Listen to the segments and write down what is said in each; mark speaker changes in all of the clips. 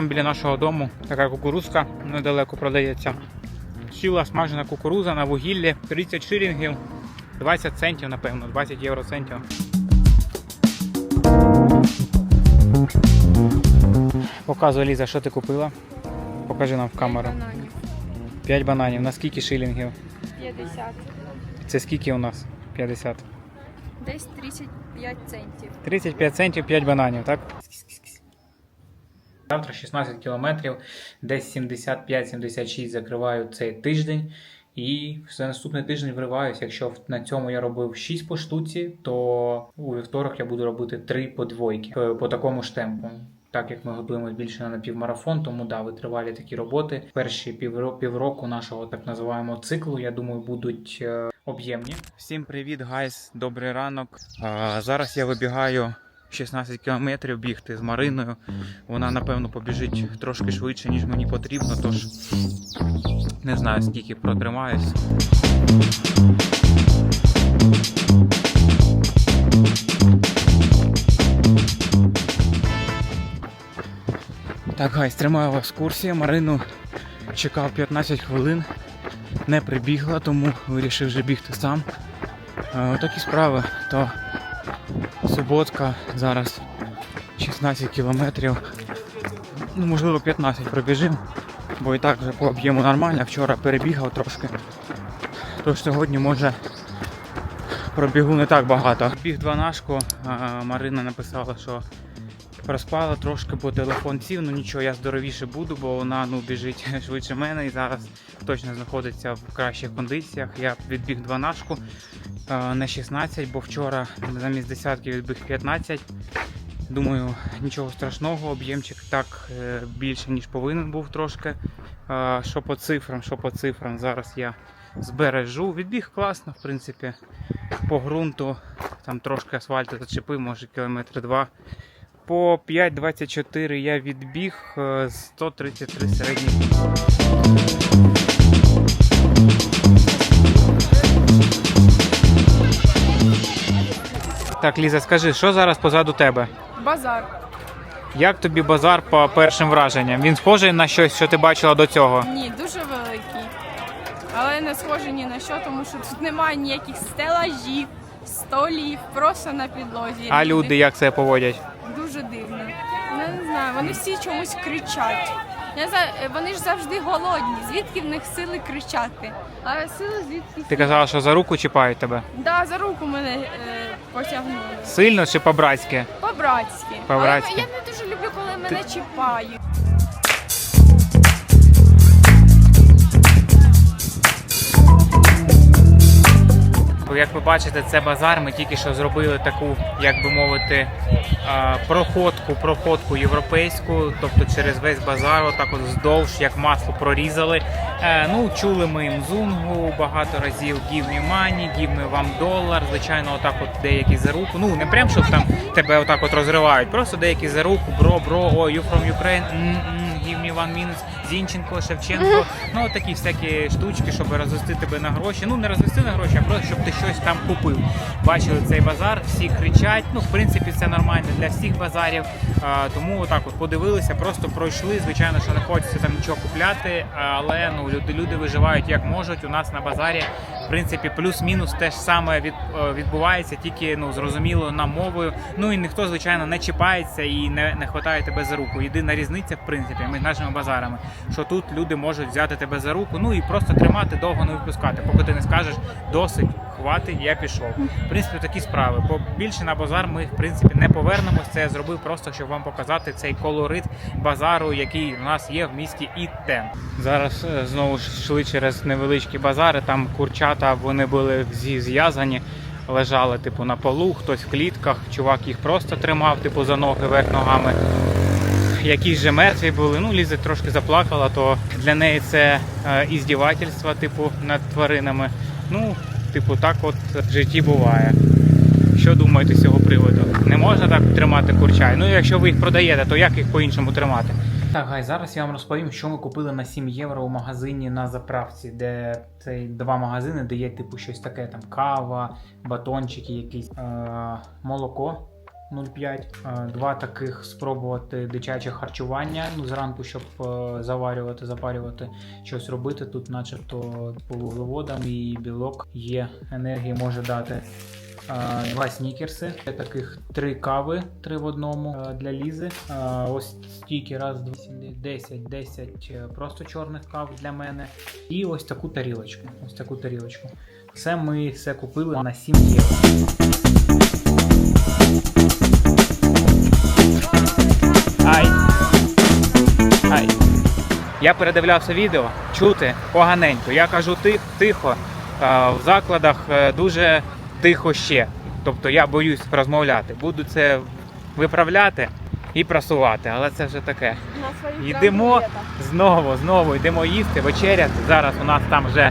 Speaker 1: прямо біля нашого дому. Така кукурузка недалеко продається. Сіла смажена кукуруза на вугіллі, 30 шилінгів, 20 центів, напевно, 20 євро центів. Показуй, Ліза, що ти купила. Покажи нам в камеру.
Speaker 2: Бананів
Speaker 1: 5 бананів. На скільки шилінгів?
Speaker 2: 50.
Speaker 1: Це скільки у нас? 50.
Speaker 2: Десь 35 центів.
Speaker 1: 35 центів 5 бананів, так? Завтра 16 кілометрів, десь 75-76 закриваю цей тиждень. І все наступний тиждень вриваюся. Якщо на цьому я робив 6 по штуці, то у вівторок я буду робити 3 по двойки Е, по такому ж темпу. Так як ми готуємося більше на напівмарафон, тому да, витривалі такі роботи. Перші півро- півроку нашого так називаємо циклу, я думаю, будуть е, об'ємні. Всім привіт, гайс, добрий ранок. А, зараз я вибігаю 16 кілометрів бігти з Мариною. Вона, напевно, побіжить трошки швидше, ніж мені потрібно, тож не знаю, скільки протримаюсь. Так, гайс, тримаю вас в курсі. Марину чекав 15 хвилин, не прибігла, тому вирішив вже бігти сам. Е, Отакі справи, то суботка, зараз 16 кілометрів. Ну, можливо, 15 пробіжимо, бо і так вже по об'єму нормально. Вчора перебігав трошки. Тож сьогодні може пробігу не так багато. Біг дванашку, а Марина написала, що проспала трошки, бо телефон сів, ну нічого, я здоровіше буду, бо вона ну, біжить швидше мене і зараз точно знаходиться в кращих кондиціях. Я відбіг дванашку е, не 16, бо вчора замість десятки відбіг 15. Думаю, нічого страшного, об'ємчик так е, більше, ніж повинен був трошки. Е, Що по цифрам, що по цифрам, зараз я збережу. Відбіг класно, в принципі, по ґрунту. Там трошки асфальту зачепив, може кілометр два. По 5.24 я відбіг е, 133 середній. Так, Ліза, скажи, що зараз позаду тебе?
Speaker 2: Базар.
Speaker 1: Як тобі базар по першим враженням? Він схожий на щось, що ти бачила до цього?
Speaker 2: Ні, дуже великий. Але не схоже ні на що, тому що тут немає ніяких стелажів, столів, просто на підлозі.
Speaker 1: А люди як себе поводять?
Speaker 2: Дуже дивно. Я не знаю, вони всі чомусь кричать. Я не знаю, вони ж завжди голодні. Звідки в них сили кричати? А сили звідки?
Speaker 1: Ти казала, що за руку чіпають тебе?
Speaker 2: Да, за руку мене е, потягнули.
Speaker 1: Сильно чи по-братськи?
Speaker 2: По-братськи.
Speaker 1: По-братськи.
Speaker 2: Але я не дуже люблю, коли мене чіпають.
Speaker 1: Як ви бачите, це базар. Ми тільки що зробили таку, як би мовити, проходку, проходку європейську, тобто через весь базар, отак от вздовж, як масло прорізали. Е, ну, чули ми мзунгу багато разів, money, give me вам долар. Звичайно, отак от деякі за руку. Ну, не прям, щоб там тебе отак от розривають, просто деякі за руку, бро, бро, о, you from Ukraine, give me one minute, Зінченко, Шевченко. Ну, такі всякі штучки, щоб розвести тебе на гроші. Ну, не розвести на гроші, а просто щоб ти щось там купив. Бачили цей базар, всі кричать. Ну, в принципі, це нормально для всіх базарів. А, тому отак от подивилися, просто пройшли. Звичайно, що не хочеться там нічого купляти, але ну люди, люди виживають як можуть. У нас на базарі, принципі, плюс-мінус те ж саме від, е, відбувається, тільки ну зрозуміло нам мовою. Ну і ніхто, звичайно, не чіпається і не, не хватає тебе за руку. Єдина різниця, в принципі, між нашими базарами, що тут люди можуть взяти тебе за руку, ну і просто тримати довго не випускати, поки ти не скажеш досить. Хватить, я пішов. В принципі, такі справи. Бо більше на базар ми в принципі не повернемось. Це я зробив просто, щоб вам показати цей колорит базару, який у нас є в місті Іттен. Зараз е, знову ж йшли через невеличкі базари. Там курчата вони були зі- зв'язані, лежали типу на полу, хтось в клітках. Чувак їх просто тримав, типу за ноги вверх ногами. Якісь же мертві були. Ну, Ліза трошки заплакала, то для неї це е, іздівательство, типу, над тваринами. Ну, типу, так от в житті буває. Що думаєте з цього приводу? Не можна так тримати курчай. Ну, якщо ви їх продаєте, то як їх по-іншому тримати? Так, гай, зараз я вам розповім, що ми купили на 7 євро у магазині на заправці, де це два магазини, де є типу щось таке, там кава, батончики, якісь е- молоко. 0,5. Е, Два таких спробувати дитяче харчування. Ну, зранку, щоб е, заварювати, запарювати, щось робити. Тут, начебто, по вуглеводам і білок є енергії, може дати. Е, Два снікерси, таких три кави, три в одному для лізи. Ось стільки, раз, два, сім, десять, десять просто чорних кав для мене. І ось таку тарілочку. Ось таку тарілочку. Все ми все купили на 7 євро. Я передивлявся відео, чути поганенько. Я кажу тих, тихо. В закладах е, дуже тихо ще. Тобто я боюсь розмовляти. Буду це виправляти і просувати, але це вже таке. Йдемо знову, знову йдемо їсти, вечеряти. Зараз у нас там вже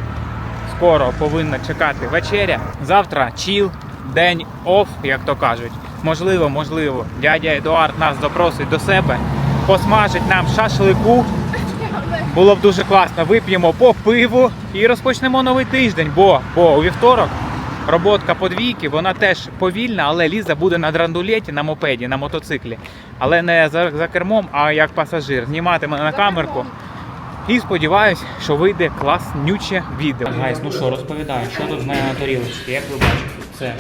Speaker 1: скоро повинна чекати вечеря. Завтра чіл, день оф, як то кажуть. Можливо, можливо, дядя Едуард нас запросить до себе, посмажить нам шашлику. Було б дуже класно. Вип'ємо по пиву і розпочнемо новий тиждень. Бо, бо у вівторок роботка подвійки, вона теж повільна, але Ліза буде на драндулеті, на мопеді, на мотоциклі. Але не за, за кермом, а як пасажир. Зніматиме на камерку. І сподіваюсь, що вийде класнюче відео. Гайс, ну що, розповідаю, що тут в мене на тарілочці. Як ви бачите, це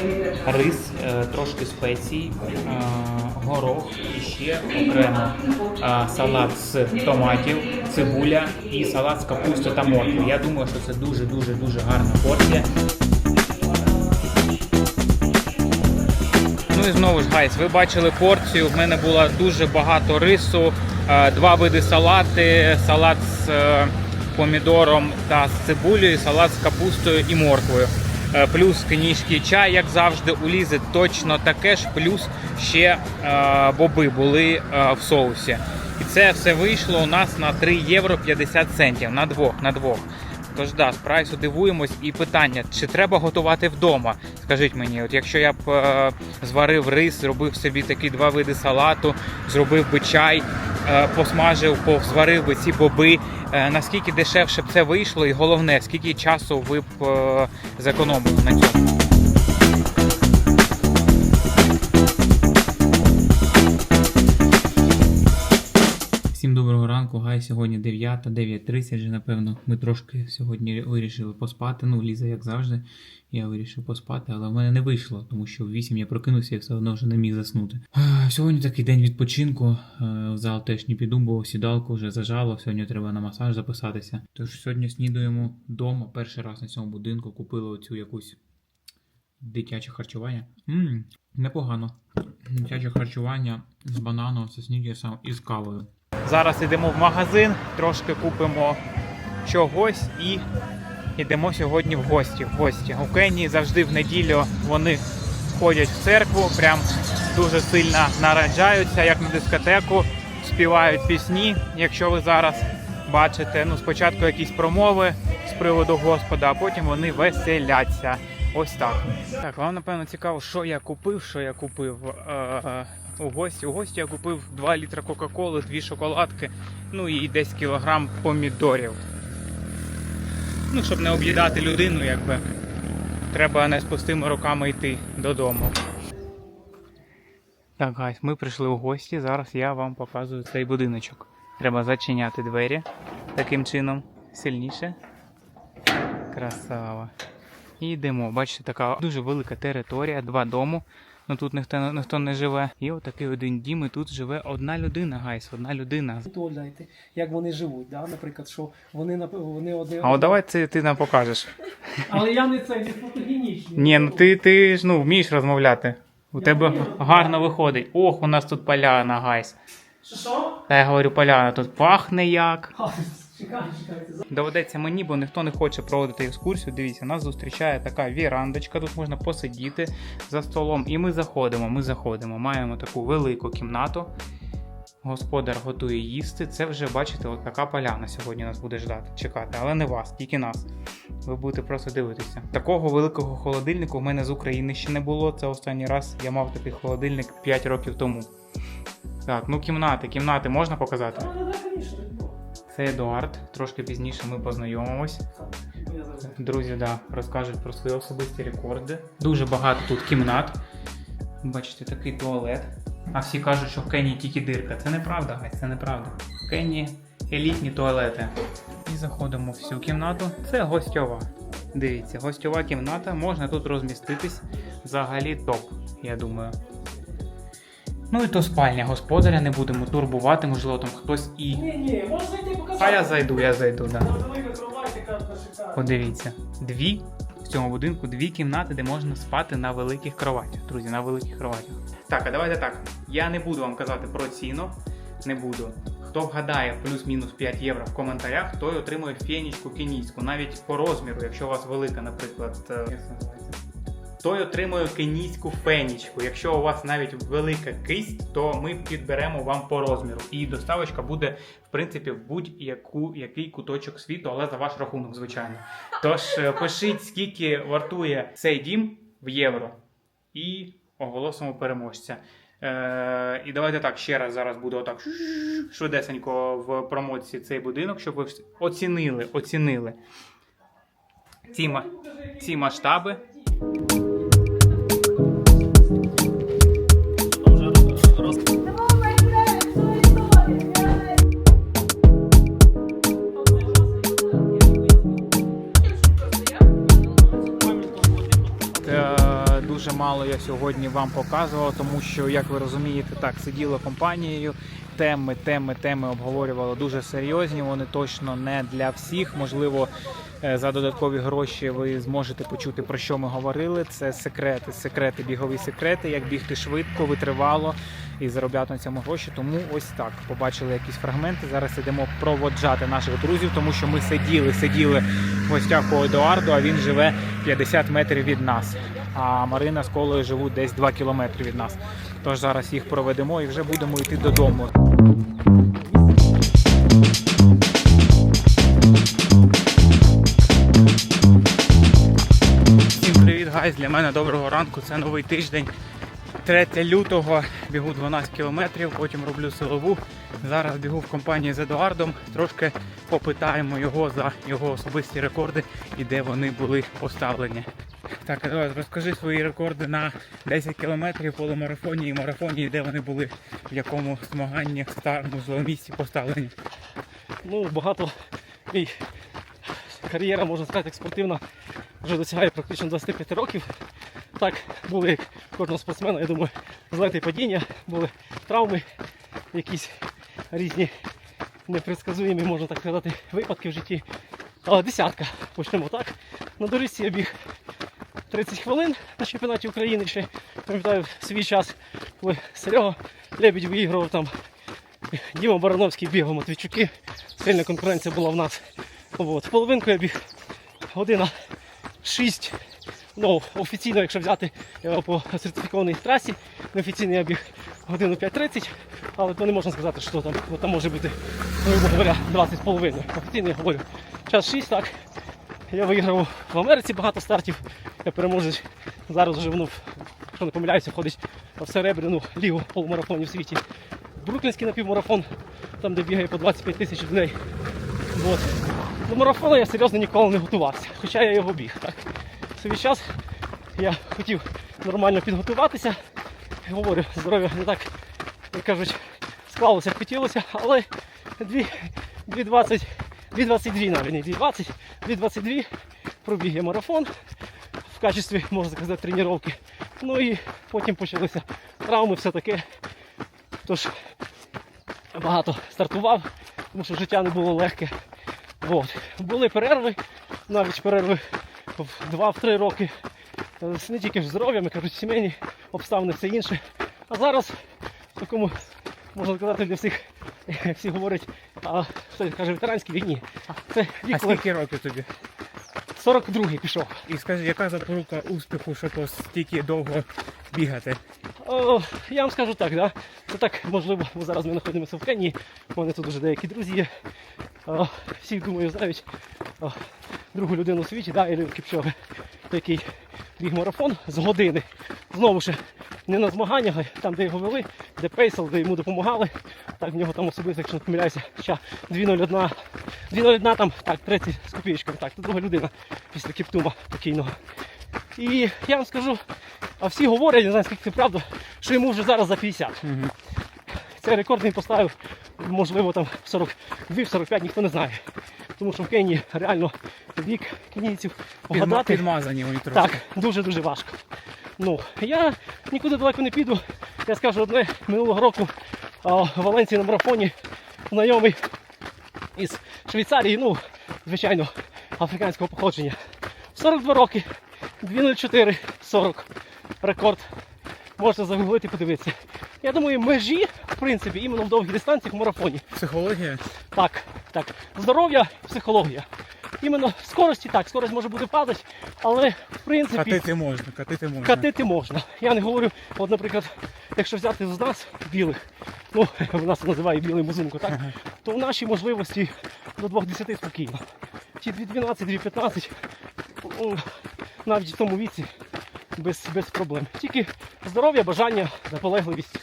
Speaker 1: рис, е, трошки спецій, е, горох і ще окремо е, салат з томатів, цибуля і салат з капусти та моркви. Я думаю, що це дуже дуже гарна порція. Ну і знову ж гайс, ви бачили порцію. В мене було дуже багато рису, два види салати, салат з е, помідором та з цибулею, салат з капустою і морквою. Е, Плюс книжки чай, як завжди, у Лізи точно таке ж, плюс ще е, боби були е, в соусі. І це все вийшло у нас на 3 євро 50 центів на двох. На двох. Тож да, з прайсу дивуємось і питання, чи треба готувати вдома? Скажіть мені, от якщо я б е, зварив рис, зробив собі такі два види салату, зробив би чай, посмажив, повзварив би ці боби, е, наскільки дешевше б це вийшло, і головне, скільки часу ви б е, зекономили на цьому? Ранку. Сьогодні 9, 9.30 вже, напевно. Ми трошки сьогодні вирішили поспати. Ну, Ліза, як завжди, я вирішив поспати, але в мене не вийшло, тому що в 8 я прокинувся і все одно вже не міг заснути. Сьогодні такий день відпочинку. Е, В зал теж не піду, бо сідалку вже зажало. Сьогодні треба на масаж записатися. Тож сьогодні снідуємо вдома. Перший раз на цьому будинку купили оцю якусь дитяче харчування. Мм, непогано. Дитяче харчування з бананом, з снігерсом і з кавою. Зараз йдемо в магазин, трошки купимо чогось і йдемо сьогодні в гості. В гості. У Кенії завжди в неділю вони ходять в церкву, прям дуже сильно нараджаються, як на дискотеку, співають пісні. Якщо ви зараз бачите, ну спочатку якісь промови з приводу Господа, а потім вони веселяться. Ось так. Так, вам напевно цікаво, що я купив, що я купив е, е, у гості. У гості я купив 2 літра Кока-Коли, 2 шоколадки, ну і десь кілограм помідорів. Ну, щоб не об'їдати людину, якби треба не з пустими руками йти додому. Так, гайс, ми прийшли у гості. Зараз я вам показую цей будиночок. Треба зачиняти двері таким чином сильніше. Красава. І йдемо. Бачите, така дуже велика територія, два дому. Ну тут ніхто, ніхто не живе. І отакий один дім, і тут живе одна людина, гайс, одна людина.
Speaker 3: Уявляєте, як вони живуть, да? наприклад, що вони вони одне.
Speaker 1: А от давай це ти нам покажеш.
Speaker 3: Але я не це не фотогенічний.
Speaker 1: Ні, ну ти, ти ж ну, вмієш розмовляти. У тебе гарно виходить. Ох, у нас тут поляна, гайс.
Speaker 3: Що що?
Speaker 1: Та я говорю, поляна, тут пахне як. Доведеться мені, бо ніхто не хоче проводити екскурсію. Дивіться, нас зустрічає така вірандочка. Тут можна посидіти за столом. І ми заходимо. Ми заходимо. Маємо таку велику кімнату. Господар готує їсти. Це вже, бачите, от така поляна сьогодні нас буде ждати, чекати, але не вас, тільки нас. Ви будете просто дивитися. Такого великого холодильнику в мене з України ще не було. Це останній раз я мав такий холодильник 5 років тому. Так, ну кімнати, кімнати можна показати?
Speaker 3: Ну, да, звісно.
Speaker 1: Це Едуард. Трошки пізніше ми познайомимось. Друзі, да, розкажуть про свої особисті рекорди. Дуже багато тут кімнат. Бачите, такий туалет. А всі кажуть, що в Кенії тільки дирка. Це неправда, гайсь, це неправда. В Кенії елітні туалети. І заходимо в цю кімнату. Це гостьова. Дивіться, гостьова кімната, можна тут розміститись. Взагалі топ, я думаю. Ну і то спальня господаря, не будемо турбувати, можливо, там хтось і.
Speaker 3: Ні, ні, можеш зайти показати.
Speaker 1: А я зайду, я зайду, да.
Speaker 3: Велика кровать.
Speaker 1: Подивіться, дві в цьому будинку дві кімнати, де можна спати на великих кроватях. Друзі, на великих кроватях. Так, а давайте так. Я не буду вам казати про ціну. Не буду. Хто вгадає плюс-мінус 5 євро в коментарях, той отримує фенічку кенійську, навіть по розміру, якщо у вас велика, наприклад, е, як це називається? Той отримує кенійську фенічку. Якщо у вас навіть велика кисть, то ми підберемо вам по розміру. І доставочка буде, в принципі, в будь-яку який куточок світу, але за ваш рахунок, звичайно. Тож е, пишіть, скільки вартує цей дім в євро, і оголосимо переможця. Е, і давайте так ще раз зараз буду отак швидесенько в промоції цей будинок, щоб ви оцінили, оцінили ці, ці масштаби. Мало я сьогодні вам показував, тому що, як ви розумієте, так сиділо компанією. Теми, теми, теми обговорювали дуже серйозні. Вони точно не для всіх. Можливо, е, за додаткові гроші ви зможете почути про що ми говорили. Це секрети, секрети, бігові секрети, як бігти швидко, витривало і заробляти на цьому гроші. Тому ось так побачили якісь фрагменти. Зараз ідемо проводжати наших друзів, тому що ми сиділи, сиділи в гостях у Едуарду, а він живе 50 метрів від нас. А Марина з колою живуть десь 2 кілометри від нас. Тож зараз їх проведемо і вже будемо йти додому. Всім привіт, гайз! Для мене доброго ранку. Це новий тиждень. 3 лютого бігу 12 кілометрів, потім роблю силову. Зараз бігу в компанії з Едуардом. Трошки попитаємо його за його особисті рекорди і де вони були поставлені. Так, Едуард, розкажи свої рекорди на 10 кілометрів полумарафоні і марафоні, де вони були, в якому змаганні, старому злому місці поставлені.
Speaker 3: Ну, багато мій кар'єра, можна сказати, як спортивна, вже досягає практично 25 років. Так, були як кожного спортсмена, я думаю, злети і падіння, були травми, якісь різні непредсказуємі, можна так сказати, випадки в житті. Але десятка, почнемо так. На доріжці я біг 30 хвилин на чемпіонаті України ще пам'ятаю свій час, коли Серега Лебідь виіграв там Діма Барановський бігав Матвійчуки. Сильна конкуренція була в нас. От. Половинку я біг година 6. Ну, офіційно, якщо взяти е, по сертифікованій трасі, неофіційно я біг годину 5.30, але то не можна сказати, що там, бо там може бути, говоря, 20 з половиною. Офіційно я говорю. Час 6, так. Я виграв в Америці багато стартів. Я переможець. Зараз вже воно, якщо не помиляюся, входить в серебряну лігу полумарафонів в світі. Бруклінський напівмарафон, там де бігає по 25 тисяч людей. От. До марафону я серйозно ніколи не готувався, хоча я його біг. Так. В свій час я хотів нормально підготуватися. Говорю, здоров'я не так, як кажуть, склалося, хотілося, але 2.20, 2.22 навіть не 2.20, 2.22 пробіг я марафон в качестві, можна сказати, тренування. Ну і потім почалися травми, все таке. Тож багато стартував, тому що життя не було легке. От. Були перерви, навіть перерви в 2-3 роки. Не тільки здоров'ям, кажуть, сімейні обставини, все інше. А зараз в такому, можна сказати, для всіх, всі говорять, а хтось каже, ветеранській війні. Це
Speaker 1: А
Speaker 3: коли
Speaker 1: скільки років тобі?
Speaker 3: 42-й пішов.
Speaker 1: І скажи, яка запорука успіху, щоб ось стільки довго бігати?
Speaker 3: О, я вам скажу так, да? це так, можливо, бо зараз ми знаходимося в Кенії, у мене тут дуже деякі друзі є. О, всі, думаю, знають о, другу людину у світі, да, Елію Кіпчоги, який біг марафон з години. Знову ж не на змаганнях, а там, де його вели, де пейсел, де йому допомагали. Так, в нього там особисто, якщо не помиляюся, ще 2.01, 2.01 там, так, 30 з копійками, так, це друга людина після Кіптума покійного. І я вам скажу, а всі говорять, не знаю, скільки це правда, що йому вже зараз за 50. Цей рекорд він поставив, можливо, там 42-45, ніхто не знає. Тому що в Кенії реально вік кенійців вгадати.
Speaker 1: Підмазані вони трохи.
Speaker 3: Так, дуже-дуже важко. Ну, я нікуди далеко не піду. Я скажу одне минулого року а, в Валенції на марафоні знайомий із Швейцарії, ну, звичайно, африканського походження. 42 роки, 2.04, 40 рекорд. Можна загуглити, подивитися. Я думаю, межі, в принципі, іменно в довгій дистанціях в марафоні.
Speaker 1: Психологія?
Speaker 3: Так, так. Здоров'я, психологія. Іменно скорості, так, скорость може бути падати, але в принципі.
Speaker 1: Катити можна, катити можна.
Speaker 3: Катити можна. Я не говорю, от, наприклад, якщо взяти з нас білих, ну, в нас називає білий музунку, так? То в нашій можливості до 2.10 спокійно. Ті 2.12, 2.15, ну, навіть в тому віці без, без проблем. Тільки здоров'я, бажання, наполегливість.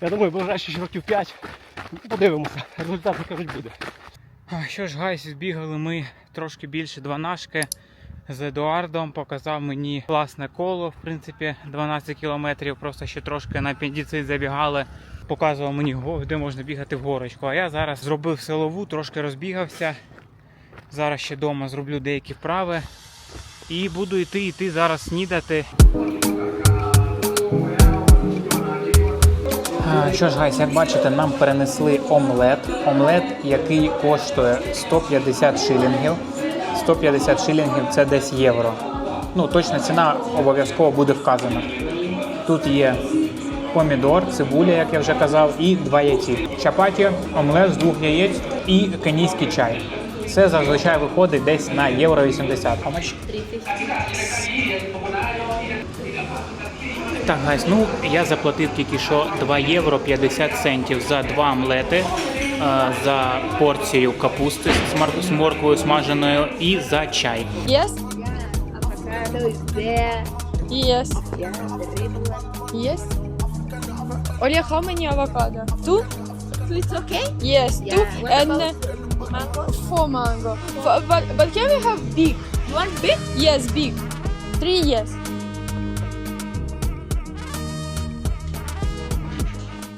Speaker 3: Я думаю, ближайші років 5 подивимося. Результат, кажуть, буде.
Speaker 1: А, Що ж, гайс, збігали ми трошки більше дванашки з Едуардом. Показав мені класне коло, в принципі, 12 кілометрів. Просто ще трошки на пендіцит забігали. Показував мені, де можна бігати в горочку. А я зараз зробив силову, трошки розбігався. Зараз ще вдома зроблю деякі вправи. І буду йти, йти зараз снідати. Що ж, гайс, як бачите, нам перенесли омлет. Омлет, який коштує 150 шилінгів. 150 шилінгів це десь євро. Ну, точна ціна обов'язково буде вказана. Тут є помідор, цибуля, як я вже казав, і два яйці. Чапаті, омлет з двох яєць і кенійський чай. Це зазвичай виходить десь на євро 80. А ми ж- так, гайс, ну я заплатив тільки що 2 євро 50 центів за два омлети, е, за порцію капусти з морквою смаженою і за чай.
Speaker 2: Yes?
Speaker 4: Is.
Speaker 2: Yes. Yes. Olia, how many avocado? Two?
Speaker 4: So it's okay?
Speaker 2: Yes,
Speaker 4: Yeah.
Speaker 2: two
Speaker 4: What
Speaker 2: and
Speaker 4: about
Speaker 2: uh,
Speaker 4: mango?
Speaker 2: four mango. But, but but can we have big?
Speaker 4: You want big?
Speaker 2: Yes, big. Three yes.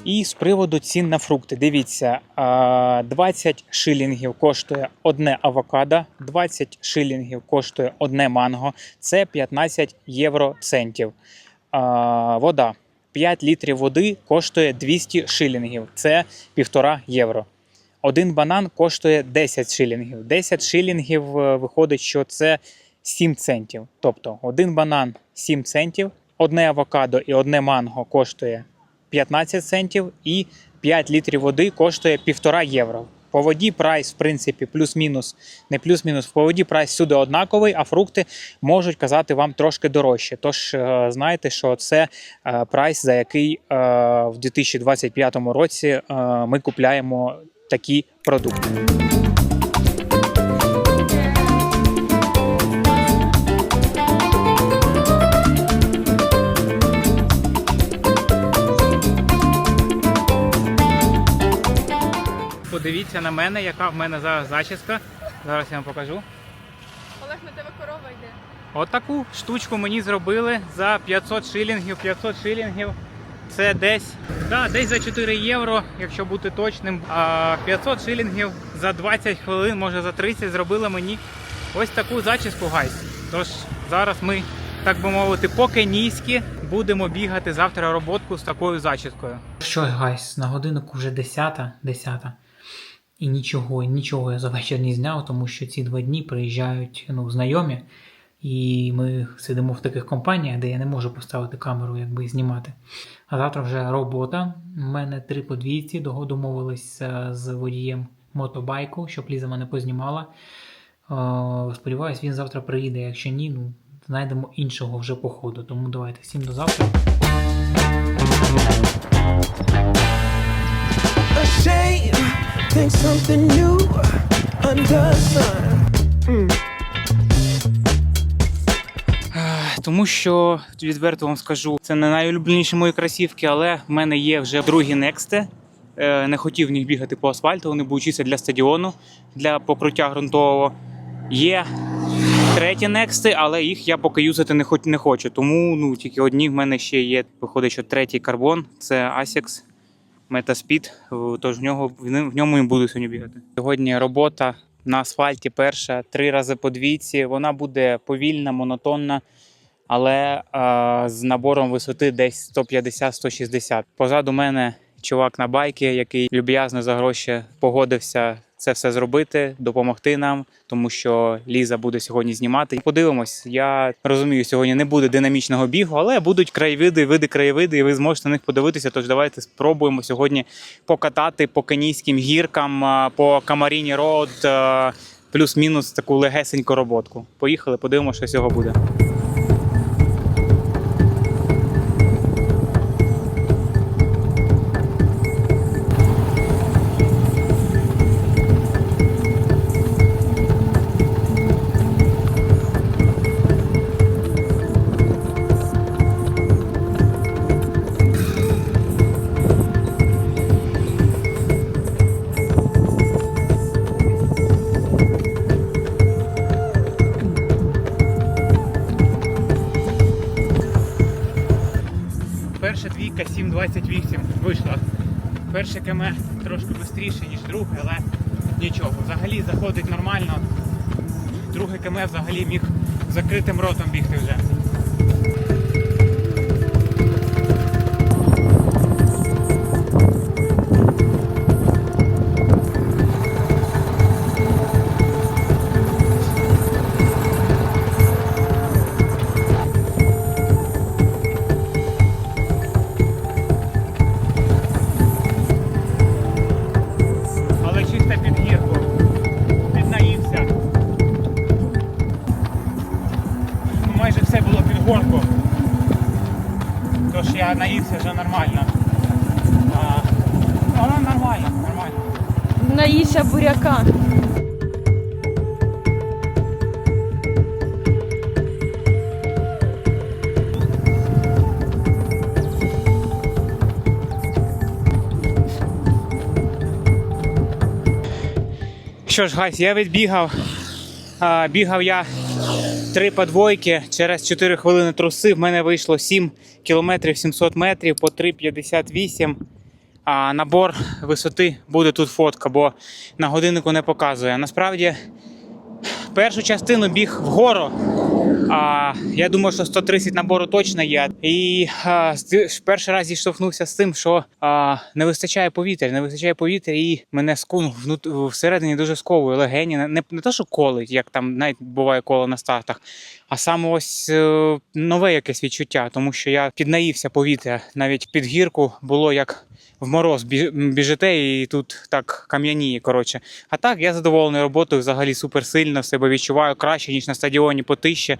Speaker 1: І з приводу цін на фрукти. Дивіться, 20 шилінгів коштує одне авокадо, 20 шилінгів коштує одне манго, це 15 євро центів. Вода. 5 літрів води коштує 200 шилінгів, це 1,5 євро. Один банан коштує 10 шилінгів. 10 шилінгів е, виходить, що це 7 центів. Тобто один банан 7 центів, одне авокадо і одне манго коштує 15 центів, і 5 літрів води коштує 1,5 євро. По воді прайс, в принципі, плюс-мінус, не плюс-мінус, по воді прайс всюди однаковий, а фрукти можуть казати вам трошки дорожче. Тож е, знайте, що це е, прайс, за який е, в 2025 році ми купляємо такі продукти. Подивіться на мене, яка в мене зараз зачіска. Зараз я вам покажу.
Speaker 2: Олег, на тебе корова йде.
Speaker 1: От штучку мені зробили за 500 шилінгів. 500 шилінгів це десь, да, десь за 4 євро, якщо бути точним. А 500 шилінгів за 20 хвилин, може за 30, зробили мені ось таку зачіску гайс. Тож зараз ми, так би мовити, по-кенійськи будемо бігати завтра роботку з такою зачіскою. Що, гайс, на годинку вже 10, 10. І нічого, нічого я за вечір не зняв, тому що ці два дні приїжджають ну, знайомі, і ми сидимо в таких компаніях, де я не можу поставити камеру, якби знімати. А завтра вже робота. У мене три подвійці, домовились з водієм мотобайку, щоб Ліза мене познімала. Е, Сподіваюсь, він завтра приїде. Якщо ні, ну знайдемо іншого вже по ходу. Тому давайте всім до завтра.
Speaker 5: Think something new under sun.
Speaker 1: Тому що відверто вам скажу, це не найулюбленіші мої кросівки, але в мене є вже другі нексти. Е, Не хотів в них бігати по асфальту, вони будуть чисто для стадіону, для покриття ґрунтового. Є треті нексти, але їх я поки юзати не хочу. Тому ну, тільки одні в мене ще є. Виходить, що третій карбон це Asics В- тож в, нього, в ньому і буду сьогодні бігати. Сьогодні робота на асфальті перша, три рази по двійці. Вона буде повільна, монотонна. Але а, з набором висоти десь 150-160. Позаду мене чувак на байки, який люб'язно за гроші погодився це все зробити, допомогти нам, тому що Ліза буде сьогодні знімати. Подивимось. Я розумію, сьогодні не буде динамічного бігу, але будуть краєвиди, види краєвиди, і ви зможете на них подивитися. Тож давайте спробуємо сьогодні покатати по кенійським гіркам, по Камаріні Роуд, плюс-мінус таку легесеньку роботку. Поїхали, подивимося, що з цього буде. Швидше, ніж другий, але нічого. Взагалі заходить нормально. Другий КМ взагалі міг закритим ротом бігти вже.
Speaker 2: Буряка.
Speaker 1: Що ж, гайс, я відбігав. А, бігав я три подвойки через 4 хвилини труси. В мене вийшло 7 кілометрів 700 метрів по 3,58. А набор висоти буде тут фотка, бо на годиннику не показує. Насправді, першу частину біг вгору. А, я думаю, що 130 набору точно є. І а, перший раз зіштовхнувся з тим, що а, не вистачає повітря, не вистачає повітря, і мене скун всередині дуже сковує легені. Не, не те, що колить, як там навіть буває коло на стартах, а саме ось е, нове якесь відчуття, тому що я піднаївся повітря. Навіть під гірку було як в мороз бі- біжите, і тут так кам'яніє. Коротше. А так я задоволений роботою, взагалі супер сильно себе відчуваю краще, ніж на стадіоні потище.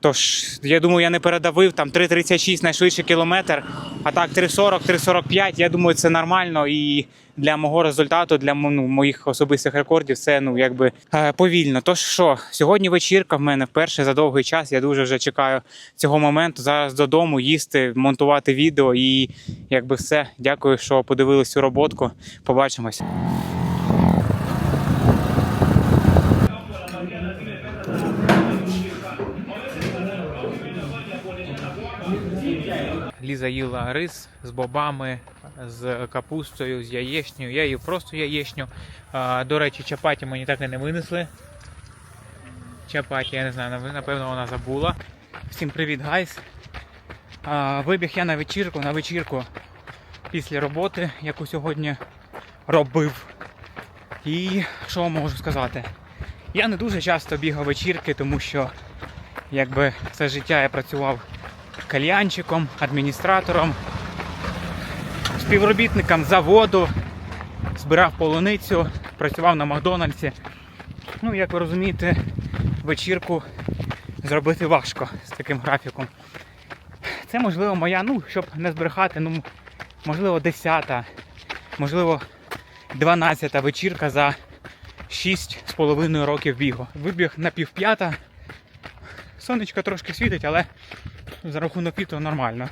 Speaker 1: Тож, я думаю, я не передавив там 3,36 найшвидший кілометр, а так 3,40, 3,45. Я думаю, це нормально. І для мого результату, для ну, моїх особистих рекордів, це ну якби е, повільно. Тож що, сьогодні вечірка в мене вперше за довгий час. Я дуже вже чекаю цього моменту. Зараз додому їсти, монтувати відео і якби все. Дякую, що подивились цю роботку. Побачимось. Ліза їла рис з бобами, з капустою, з яєчнею. Я їв просто яєчню. До речі, чапаті мені так і не винесли. Чапаті, я не знаю, напевно вона забула. Всім привіт, гайс. Вибіг я на вечірку, на вечірку після роботи, яку сьогодні робив. І що можу сказати? Я не дуже часто бігав вечірки, тому що якби все життя я працював кальянчиком, адміністратором, співробітником заводу, збирав полуницю, працював на Макдональдсі. Ну, як ви розумієте, вечірку зробити важко з таким графіком. Це можливо моя, ну, щоб не збрехати, ну, можливо, 10-та, можливо, 12-та вечірка за 6,5 років бігу. Вибіг на півп'ята. Сонечко трошки світить, але за рахунок вітру нормально.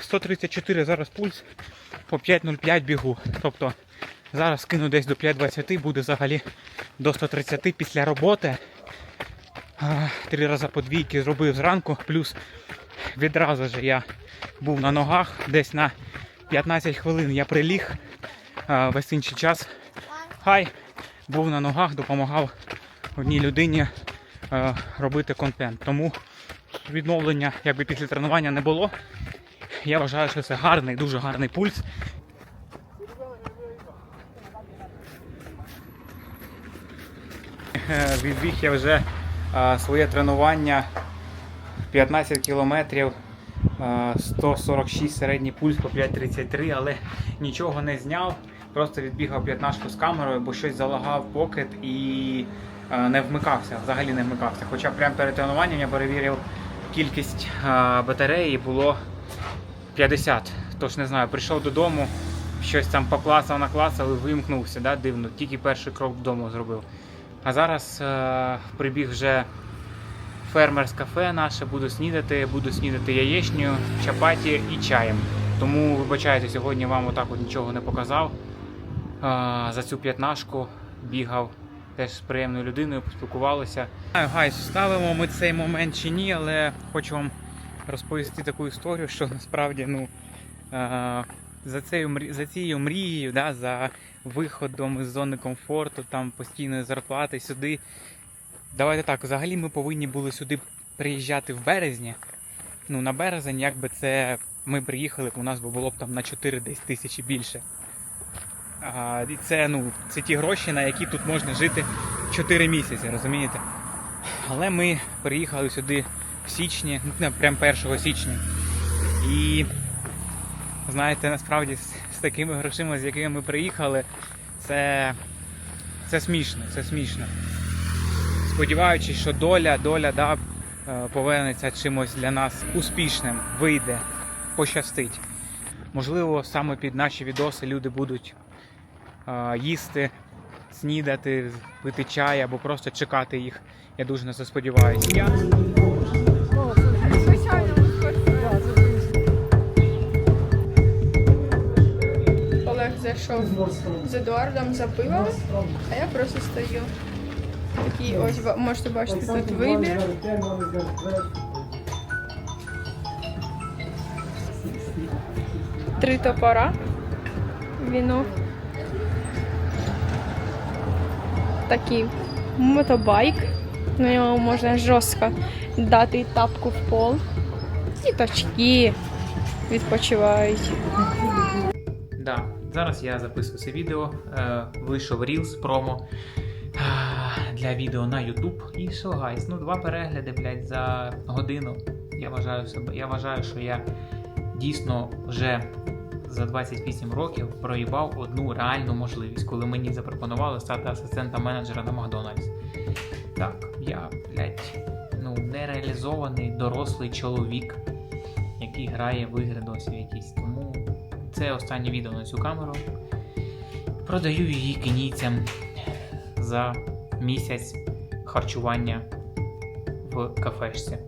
Speaker 1: 134 зараз пульс по 5.05 бігу. Тобто зараз скину десь до 5.20, буде взагалі до 130 після роботи. три рази по двійки зробив зранку, плюс відразу ж я був на ногах, десь на 15 хвилин я приліг весь інший час. Хай був на ногах, допомагав одній людині робити контент. Тому відновлення якби після тренування не було. Я вважаю, що це гарний, дуже гарний пульс. Е, Відбіг я вже е, своє тренування 15 кілометрів, е, 146 середній пульс по 5.33, але нічого не зняв. Просто відбігав 15 з камерою, бо щось залагав покет і е, не вмикався, взагалі не вмикався. Хоча прямо перед тренуванням я перевірив кількість е, батареї було 50. Тож не знаю, прийшов додому, щось там поклацав, наклацав і вимкнувся. Да? Дивно, тільки перший крок додому зробив. А зараз е, прибіг вже фермер з кафе наше, буду снідати, буду снідати яєчню, чапаті і чаєм. Тому вибачайте, сьогодні вам отак от нічого не показав. А, за цю п'ятнашку бігав теж з приємною людиною, поспілкувалися. Гайс, ставимо ми цей момент чи ні, але хочу вам розповісти таку історію, що насправді ну, за, цією, за цією мрією, да, за виходом із зони комфорту, там постійної зарплати сюди. Давайте так, взагалі ми повинні були сюди приїжджати в березні. Ну, на березень, якби це ми приїхали, у нас би було б там на 4 десь тисячі більше. І це, ну, це ті гроші, на які тут можна жити 4 місяці, розумієте? Але ми приїхали сюди в січні, ну, прям 1 січня. І знаєте, насправді з, з такими грошима, з якими ми приїхали, це, це смішно, це смішно. Сподіваючись, що доля, доля да, е, повернеться чимось для нас успішним, вийде, пощастить. Можливо, саме під наші відоси люди будуть їсти, снідати, пити чай або просто чекати їх. Я дуже на це сподіваюся.
Speaker 2: Олег зайшов з Едуардом за пивом, а я просто стою. Такий ось можете бачити тут вибір. Три топора. Віно. Такий мотобайк. На ньому можна жорстко дати тапку в пол. Діточки відпочивають.
Speaker 1: Да, зараз я записую це відео. Е, вийшов Reels промо для відео на YouTube. І що, гайс, ну два перегляди, блядь, за годину. Я вважаю себе. Я вважаю, що я дійсно вже за 28 років проїбав одну реальну можливість, коли мені запропонували стати асистентом менеджера на Макдональдс. Так, я, блядь, ну, нереалізований дорослий чоловік, який грає в ігри досі якісь. Тому це останнє відео на цю камеру. Продаю її кенійцям за місяць харчування в кафешці.